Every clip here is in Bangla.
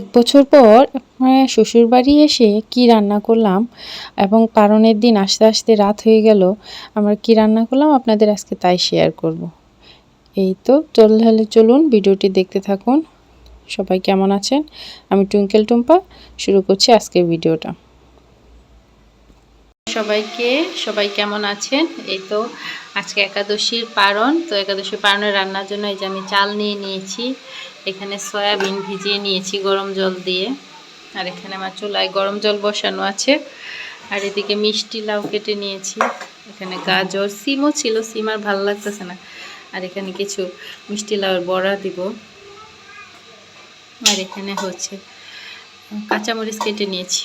এক বছর পর শ্বশুর বাড়ি এসে কি রান্না করলাম এবং পারণের দিন আস্তে আস্তে রাত হয়ে গেল, আমরা কি রান্না করলাম আপনাদের আজকে তাই শেয়ার করব। এই তো তাহলে চলুন, ভিডিওটি দেখতে থাকুন। সবাই কেমন আছেন? আমি টুঙ্কেল টুম্পা, শুরু করছি আজকের ভিডিওটা। সবাইকে, সবাই কেমন আছেন? এই তো, আজকে একাদশীর পারণ, তো একাদশীর পারণের রান্নার জন্য এই যে আমি চাল নিয়ে নিয়েছি। এখানে সয়াবিন ভিজিয়ে নিয়েছি গরম জল দিয়ে। আর এখানে আমার চুলায় গরম জল বসানো আছে। আর এদিকে মিষ্টি লাউ কেটে নিয়েছি। এখানে গাজর, সিমও ছিল, সিম আর ভালো লাগতেছে না। আর এখানে কিছু মিষ্টি লাউয়ের বড়া দিব। আর এখানে হচ্ছে কাঁচামরিচ কেটে নিয়েছি।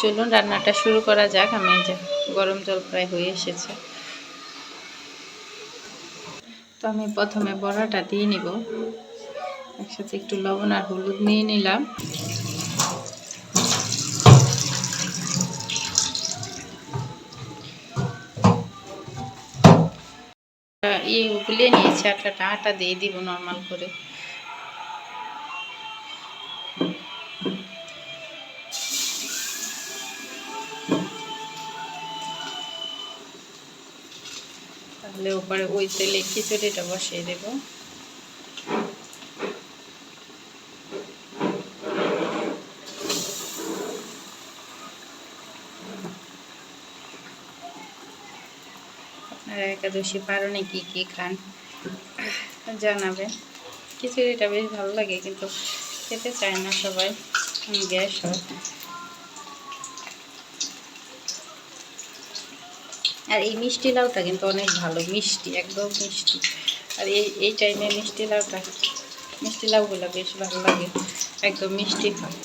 চলুন রান্নাটা শুরু করা যাক। আমি যা গরম জল প্রায় হয়ে এসেছে। তো আমি প্রথমে বড়াটা দিয়ে নিব। একসাথে একটু লবণ আর হলুদ নিয়ে নিলাম। ইয়ে গুলিয়ে নিয়েছি, আটাটা, আটা দিয়ে দিব নর্মাল করে। তাহলে ওপরে ওই তেলে খিচুড়িটা বসিয়ে দেব। আপনারা একাদশী পারণে কি কি খান জানাবেন। খিচুড়িটা বেশ ভালো লাগে কিন্তু খেতে চায় না সবাই গ্যাস। হয় আর এই মিষ্টি লাউটা কিন্তু অনেক ভালো, মিষ্টি, একদম মিষ্টি। আর এই এই টাইমে মিষ্টি লাউটা, মিষ্টি লাউগুলো বেশ ভালো লাগে, একদম মিষ্টি হয়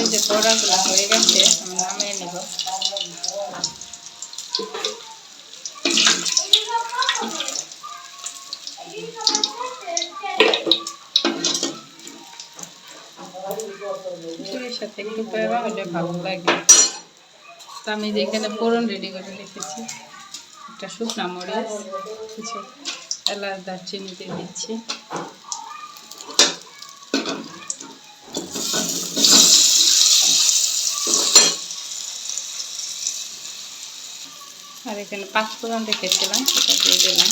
এই যে বড়াগুলো হয়ে গেছে আমি নামিয়ে নেব সাথে একটু পেঁয়া হলে ভালো লাগে তো আমি যেখানে ফোড়ন রেডি করে রেখেছি একটা শুকনা মরিচ কিছু এলাচ দারচিনি দিয়ে দিচ্ছি এখানে পাঁচ ফোড়ন রেখেছিলাম, সেটা দিয়ে দিলাম।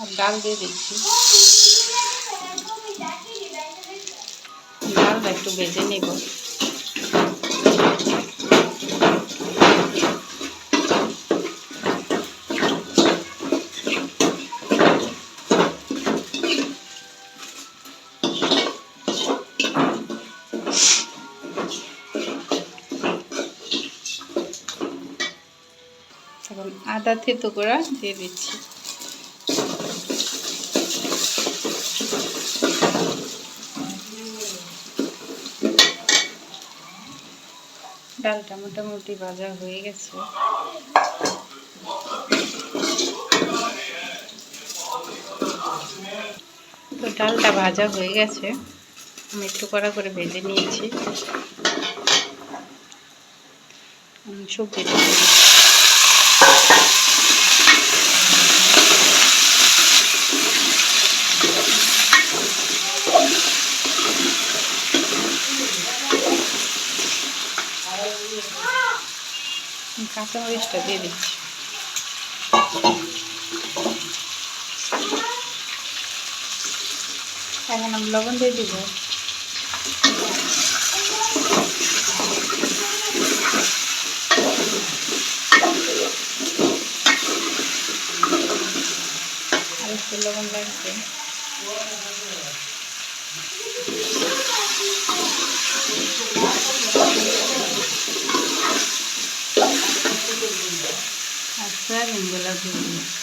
আর ডাল দিয়ে দিচ্ছি। ডালটা একটু ভেজে নেব। এখন আদা থেতো করা দিয়ে দিচ্ছি। ডালটা মোটামুটি ভাজা হয়ে গেছে। তো ডালটা ভাজা হয়ে গেছে। আমি একটু কড়া করে ভেজে নিয়েছি। সবজিটা কাঁচামরিচটা দিয়ে দিচ্ছি এখন আমি লবণ দিয়ে দিব আর একটু লবণ লাগবে 反正没了就。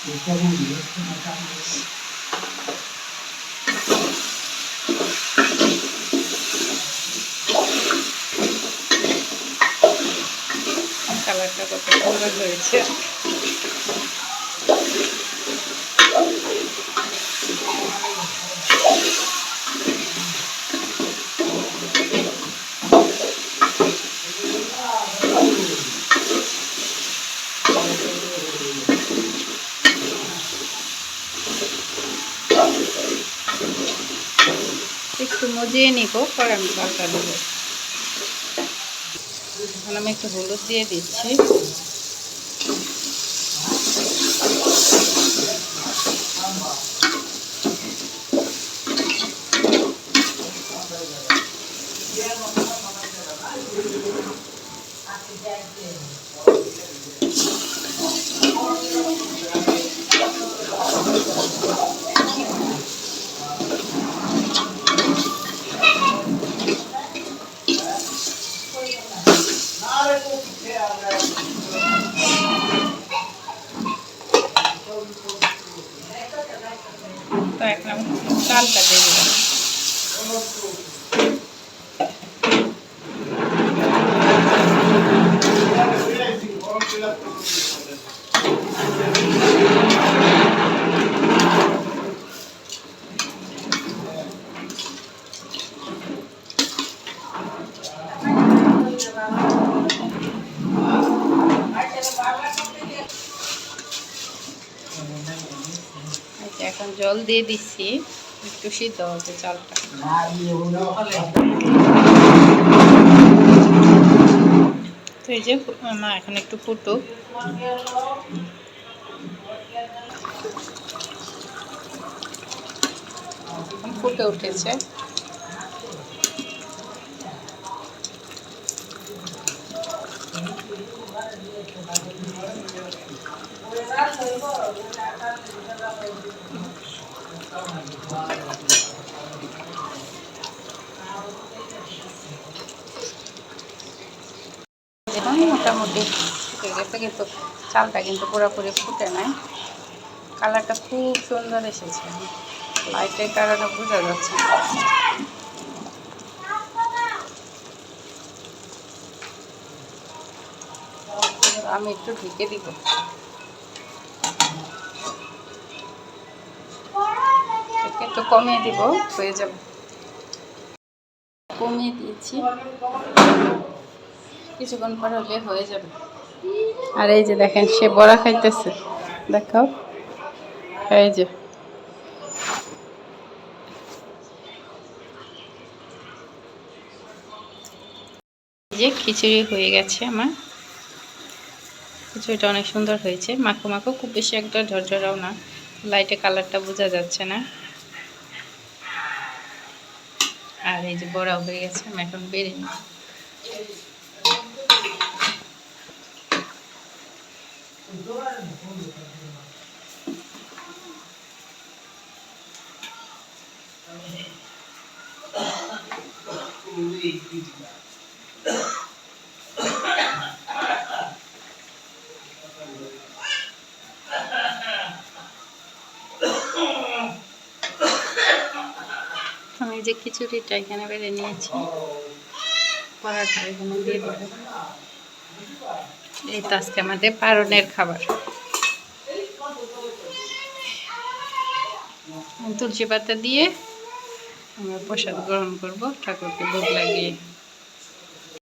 আর সয়াবিনগুলো দিয়ে দিই কালারটা কত সুন্দর হয়েছে। একটু মজিয়ে নিব পরে আমি পাল্টা দেবো এখন আমি একটু হলুদ দিয়ে দিচ্ছি। তো এখন চালটা দিয়ে দিলাম। এখন জল দিয়ে দিচ্ছি। একটু সিদ্ধ হবে চালটা। তো এই যে মা এখন একটু ফুটো ফুটে উঠেছে। মোটামুটি গেছে, কিন্তু চালটা কিন্তু পুরোপুরি ফুটে নাই। কালারটা খুব সুন্দর এসেছে। লাইটের কারণে বোঝা যাচ্ছে। আমি একটু ঢেকে দিব। একটু কমিয়ে দিব হয়ে যাবে কমিয়ে দিয়েছি। কিছুক্ষণ পর হলে হয়ে যাবে। আর এই যে দেখেন, সে বড়া খাইতেছে। দেখাও। এই যে। যে খিচুড়ি হয়ে গেছে আমার। খিচুড়িটা অনেক সুন্দর হয়েছে। মাখো মাখো, খুব বেশি একটা ঝরঝরাও না। লাইটে কালারটা বোঝা যাচ্ছে না। আর এই যে বড়াও হয়ে গেছে আমি এখন বেড়ে আমি যে খিচুড়িটা এখানে বেড়ে নিয়েছি। পরাটা এখানে দিয়ে দেবো। এই তো আজকে আমাদের পারনের খাবার। তুলসী পাতা দিয়ে আমরা প্রসাদ গ্রহণ করব, ঠাকুরকে ভোগ লাগিয়ে।